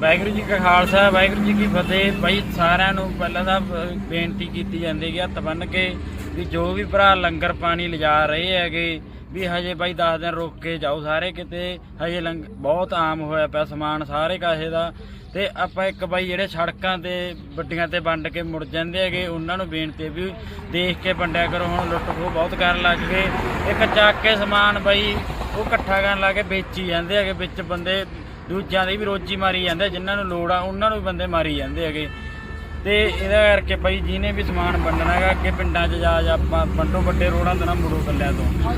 ਵਾਹਿਗੁਰੂ ਜੀ ਕਾ ਖਾਲਸਾ, ਵਾਹਿਗੁਰੂ ਜੀ ਕੀ ਫਤਿਹ। ਬਾਈ, ਸਾਰਿਆਂ ਨੂੰ ਪਹਿਲਾਂ ਤਾਂ ਬੇਨਤੀ ਕੀਤੀ ਜਾਂਦੀ ਹੈ ਹੱਥ ਬੰਨ ਕੇ, ਵੀ ਜੋ ਵੀ ਭਰਾ ਲੰਗਰ ਪਾਣੀ ਲਿਜਾ ਰਹੇ ਹੈਗੇ, ਵੀ ਹਜੇ ਬਾਈ 10 ਦਿਨ ਰੁਕ ਕੇ ਜਾਓ ਸਾਰੇ ਕਿਤੇ। ਹਜੇ ਲੰਗ, ਬਹੁਤ ਆਮ ਹੋਇਆ ਪਿਆ ਸਮਾਨ ਸਾਰੇ ਕਾਹੇ ਦਾ। ਤੇ ਆਪਾਂ ਇੱਕ ਬਾਈ ਜਿਹੜੇ ਸੜਕਾਂ ਤੇ, ਵੱਡੀਆਂ ਤੇ ਵੰਡ ਕੇ ਮੁੜ ਜਾਂਦੇ ਹੈਗੇ, ਉਹਨਾਂ ਨੂੰ ਬੇਨਤੀ ਵੀ ਦੇਖ ਕੇ ਵੰਡਿਆ ਕਰੋ। ਹੁਣ ਲੁੱਟ ਖੋਹ ਬਹੁਤ ਕਰਨ ਲੱਗ ਗਏ। ਇੱਕ ਚੱਕ ਕੇ ਸਮਾਨ ਬਾਈ, ਉਹ ਇਕੱਠਾ ਕਰਨ ਲੱਗ ਕੇ ਵੇਚੀ ਜਾਂਦੇ ਹੈਗੇ ਵਿੱਚ ਬੰਦੇ। ਦੂਜਿਆਂ ਦੀ ਵੀ ਰੋਜੀ ਮਾਰੀ ਜਾਂਦੇ, ਜਿਨ੍ਹਾਂ ਨੂੰ ਲੋੜ ਆ, ਉਹਨਾਂ ਨੂੰ ਵੀ ਬੰਦੇ ਮਾਰੀ ਜਾਂਦੇ ਹੈਗੇ। ਤੇ ਇਹਦਾ ਕਰਕੇ ਭਾਈ ਜਿਹਨੇ ਵੀ ਸਮਾਨ ਵੰਡਣਾ ਹੈਗਾ, ਅੱਗੇ ਪਿੰਡਾਂ 'ਚ ਜਾ ਜਾ ਆਪਾਂ ਵੰਡੋ ਵੱਡੇ ਰੋਡਾਂ ਤੋਂ ਨਾ ਮੁੜੋ ਕੱਲਿਆਂ ਤੋਂ।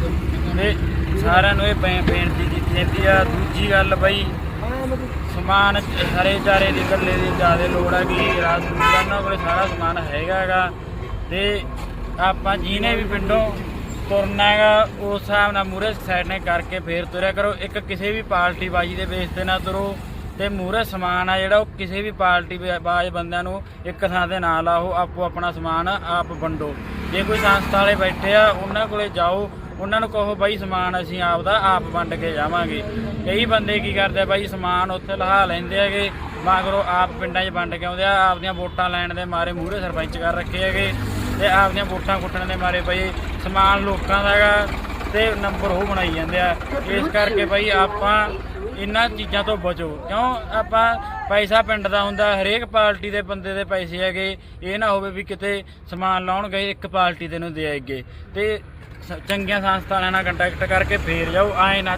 ਤੇ ਸਾਰਿਆਂ ਨੂੰ ਇਹ ਬੇ- ਬੇਨਤੀ ਕੀਤੀ ਜਾਂਦੀ ਆ। ਦੂਜੀ ਗੱਲ ਬਾਈ ਸਮਾਨ ਹਰੇ ਚਾਰੇ ਦੀ, ਇਕੱਲੇ ਦੀ ਜ਼ਿਆਦਾ ਲੋੜ ਹੈਗੀ ਉਹਨਾਂ ਕੋਲ ਸਾਰਾ ਸਮਾਨ ਹੈਗਾ ਹੈਗਾ। ਤੇ ਆਪਾਂ ਜਿਹਨੇ ਵੀ ਪਿੰਡੋਂ ਤੁਰਨਾ ਹੈਗਾ, ਉਸ ਹਿਸਾਬ ਨਾਲ ਮੂਰੇ ਸਾਈਡ ਨੇ ਕਰਕੇ ਫੇਰ ਤੁਰਿਆ ਕਰੋ। ਇੱਕ ਕਿਸੇ ਵੀ ਪਾਰਟੀ ਬਾਜੀ ਦੇ ਬੇਸ ਤੇ ਨਾ ਤੁਰੋ ਤੇ ਮੂਰੇ ਸਮਾਨ ਆ ਜਿਹੜਾ, ਉਹ ਕਿਸੇ ਵੀ ਪਾਰਟੀ ਬਾਜ ਬੰਦਿਆਂ ਨੂੰ ਇੱਕ ਥਾਂ ਤੇ ਨਾ ਲਾਓ ਆਪੋ ਆਪਣਾ ਸਮਾਨ ਆਪ ਵੰਡੋ। ਜੇ ਕੋਈ ਸੰਸਥਾ ਵਾਲੇ ਬੈਠੇ ਆ, ਉਹਨਾਂ ਕੋਲੇ ਜਾਓ, ਉਹਨਾਂ ਨੂੰ ਕਹੋ, ਬਾਈ, ਸਮਾਨ ਅਸੀਂ ਆਪਦਾ ਆਪ ਵੰਡ ਕੇ ਜਾਵਾਂਗੇ। ਕਈ ਬੰਦੇ ਕੀ ਕਰਦੇ ਆ, ਬਾਈ, ਸਮਾਨ ਉੱਥੇ ਲਹਾ ਲੈਂਦੇ ਹੈਗੇ, ਮਗਰੋਂ ਆਪ ਪਿੰਡਾਂ 'ਚ ਵੰਡ ਕੇ ਆਉਂਦੇ ਆ, ਆਪਦੀਆਂ ਵੋਟਾਂ ਲੈਣ ਦੇ ਮਾਰੇ ਮੂਹਰੇ ਸਰਪੰਚ ਕਰ ਰੱਖੇ ਹੈਗੇ। ਤੇ ਆਪਦੀਆਂ ਵੋਟਾਂ ਕੁੱਟਣ ਦੇ ਮਾਰੇ ਬਈ, ਸਮਾਨ ਲੋਕਾਂ ਦਾ ਹੈਗਾ ਤੇ ਨੰਬਰ ਉਹ ਬਣਾਈ ਜਾਂਦੇ ਆ। ਇਸ ਕਰਕੇ ਬਈ ਆਪਾਂ ਇਹਨਾਂ ਚੀਜ਼ਾਂ ਤੋਂ ਬਚੋ। ਕਿਉਂ? ਆਪਾਂ ਪੈਸਾ ਪਿੰਡ ਦਾ ਹੁੰਦਾ, ਹਰੇਕ ਪਾਰਟੀ ਦੇ ਬੰਦੇ ਦੇ ਪੈਸੇ ਹੈਗੇ। ਇਹ ਨਾ ਹੋਵੇ ਵੀ ਕਿਤੇ ਸਮਾਨ ਲਾਉਣ ਗਏ, ਇੱਕ ਪਾਰਟੀ ਦੇ ਨੂੰ ਦੇ ਆਏਗੇ ਤੇ ਸ- ਚੰਗੀਆਂ ਸੰਸਥਾਵਾਂ ਨਾਲ ਕੰਟੈਕਟ ਕਰਕੇ ਫੇਰ ਜਾਓ ਆਏ ਨਾ